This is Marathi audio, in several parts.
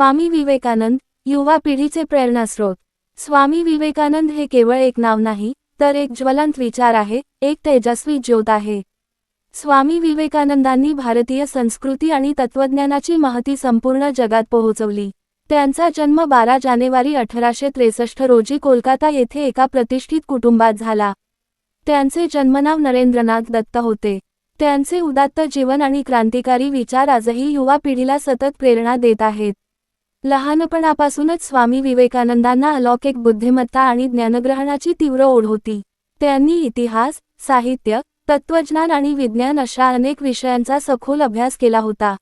स्वामी विवेकानंद युवा पिढीचे प्रेरणास्रोत. स्वामी विवेकानंद हे केवळ एक नाव नाही तर एक ज्वलंत विचार आहे एक तेजस्वी ज्योत आहे. स्वामी विवेकानंदांनी भारतीय संस्कृती आणि तत्त्वज्ञानाची महती संपूर्ण जगात पोहोचवली. त्यांचा जन्म बारा जानेवारी अठराशे त्रेसष्ट रोजी कोलकाता येथे एका प्रतिष्ठित कुटुंबात झाला. त्यांचे जन्मनाव नरेंद्रनाथ दत्त होते. त्यांचे उदात्त जीवन आणि क्रांतिकारी विचार आजही युवा पिढीला सतत प्रेरणा देत आहेत. लहानपणापासूनच स्वामी विवेकानंदांना अलौकिक बुद्धिमत्ता आणि ज्ञानग्रहणाची तीव्र ओढ होती. त्यांनी इतिहास साहित्य तत्त्वज्ञान आणि विज्ञान अशा अनेक विषयांचा सखोल अभ्यास केला होता.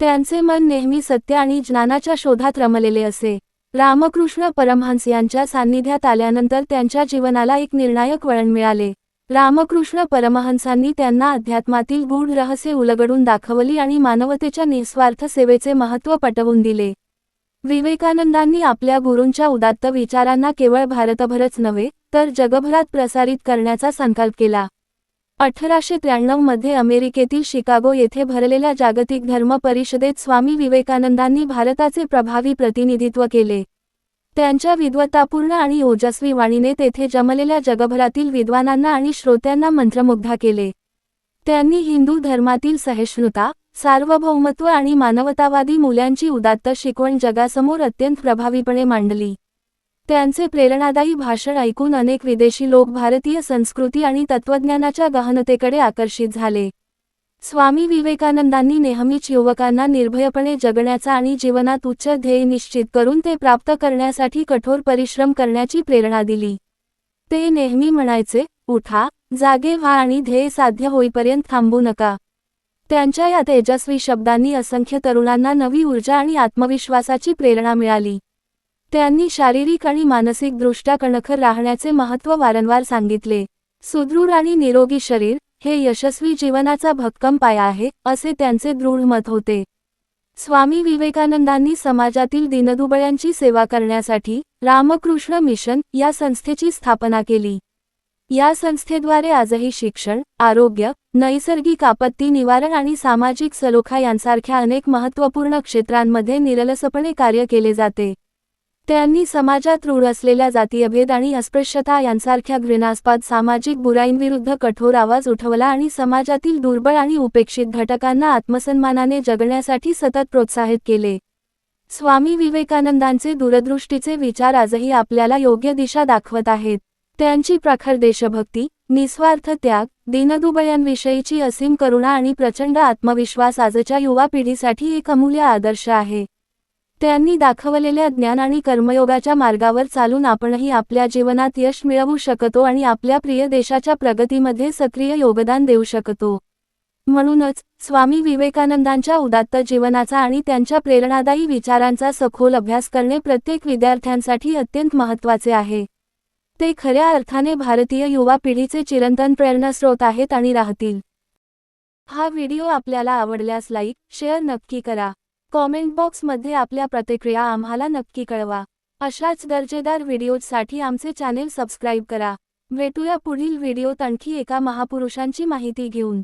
त्यांचे मन नेहमी सत्य आणि ज्ञानाच्या शोधात रमलेले असे. रामकृष्ण परमहंस यांच्या सान्निध्यात आल्यानंतर त्यांच्या जीवनाला एक निर्णायक वळण मिळाले. रामकृष्ण परमहंसांनी त्यांना अध्यात्मातील गूढ रहस्य उलगडून दाखवली आणि मानवतेच्या निस्वार्थ सेवेचे महत्त्व पटवून दिले. विवेकानंदांनी आपल्या गुरूंच्या उदात्त विचारांना केवळ भारतभरच नव्हे तर जगभरात प्रसारित करण्याचा संकल्प केला. अठराशे त्र्याण्णवमध्ये अमेरिकेतील शिकागो येथे भरलेल्या जागतिक धर्म परिषदेत स्वामी विवेकानंदांनी भारताचे प्रभावी प्रतिनिधित्व केले. त्यांच्या विद्वत्तापूर्ण आणि ओजस्वी वाणीने तेथे जमलेल्या जगभरातील विद्वानांना आणि श्रोत्यांना मंत्रमुग्धा केले. त्यांनी हिंदू धर्मातील सहिष्णुता सार्वभौमत्व आणि मानवतावादी मूल्यांची उदात्त शिकवण जगासमोर अत्यंत प्रभावीपणे मांडली. त्यांचे प्रेरणादायी भाषण ऐकून अनेक विदेशी लोक भारतीय संस्कृती आणि तत्त्वज्ञानाच्या गहनतेकडे आकर्षित झाले. स्वामी विवेकानंदांनी नेहमीच युवकांना निर्भयपणे जगण्याचा आणि जीवनात उच्च ध्येय निश्चित करून ते प्राप्त करण्यासाठी कठोर परिश्रम करण्याची प्रेरणा दिली. ते नेहमी म्हणायचे उठा जागे व्हा आणि ध्येय साध्य होईपर्यंत थांबू नका. त्यांच्या या तेजस्वी शब्दांनी असंख्य तरुणांना नवी ऊर्जा आणि आत्मविश्वासाची प्रेरणा मिळाली. त्यांनी शारीरिक आणि मानसिकदृष्ट्या कणखर राहण्याचे महत्त्व वारंवार सांगितले. सुदृढ आणि निरोगी शरीर हे यशस्वी जीवनाचा भक्कम पाया आहे असे त्यांचे दृढ मत होते. स्वामी विवेकानंदांनी समाजातील दिनदुबळ्यांची सेवा करण्यासाठी रामकृष्ण मिशन या संस्थेची स्थापना केली. या संस्थेद्वारे आजही शिक्षण आरोग्य नैसर्गिक आपत्ती निवारण आणि सामाजिक सलोखा यांसारख्या अनेक महत्त्वपूर्ण क्षेत्रांमध्ये निरलसपणे कार्य केले जाते. त्यांनी समाजात रूढ असलेल्या जातीयभेद आणि अस्पृश्यता यांसारख्या घृणास्पद सामाजिक बुराईंविरुद्ध कठोर आवाज उठवला आणि समाजातील दुर्बळ आणि उपेक्षित घटकांना आत्मसन्मानाने जगण्यासाठी सतत प्रोत्साहित केले. स्वामी विवेकानंदांचे दूरदृष्टीचे विचार आजही आपल्याला योग्य दिशा दाखवत आहेत. त्यांची प्रखर देशभक्ती निस्वार्थ त्याग दीनदुबयांविषयीची असीम करुणा आणि प्रचंड आत्मविश्वास आजच्या युवा पिढीसाठी एक अमूल्य आदर्श आहे. त्यांनी दाखवलेल्या ज्ञान आणि कर्मयोगाच्या मार्गावर चालून आपणही आपल्या जीवनात यश मिळवू शकतो आणि आपल्या प्रिय देशाच्या प्रगतीमध्ये सक्रिय योगदान देऊ शकतो. म्हणूनच स्वामी विवेकानंदांच्या उदात्त जीवनाचा आणि त्यांच्या प्रेरणादायी विचारांचा सखोल अभ्यास करणे प्रत्येक विद्यार्थ्यांसाठी अत्यंत महत्त्वाचे आहे. ते खऱ्या अर्थाने भारतीय युवा पिढीचे चिरंतन प्रेरणास्रोत आहेत आणि राहतील. हा व्हिडिओ आपल्याला आवडल्यास लाईक शेअर नक्की करा. कॉमेंट बॉक्समध्ये आपल्या प्रतिक्रिया आम्हाला नक्की कळवा. अशाच दर्जेदार व्हिडिओजसाठी आमचे चॅनेल सबस्क्राईब करा. भेटूया पुढील व्हिडिओत आणखी एका महापुरुषांची माहिती घेऊन.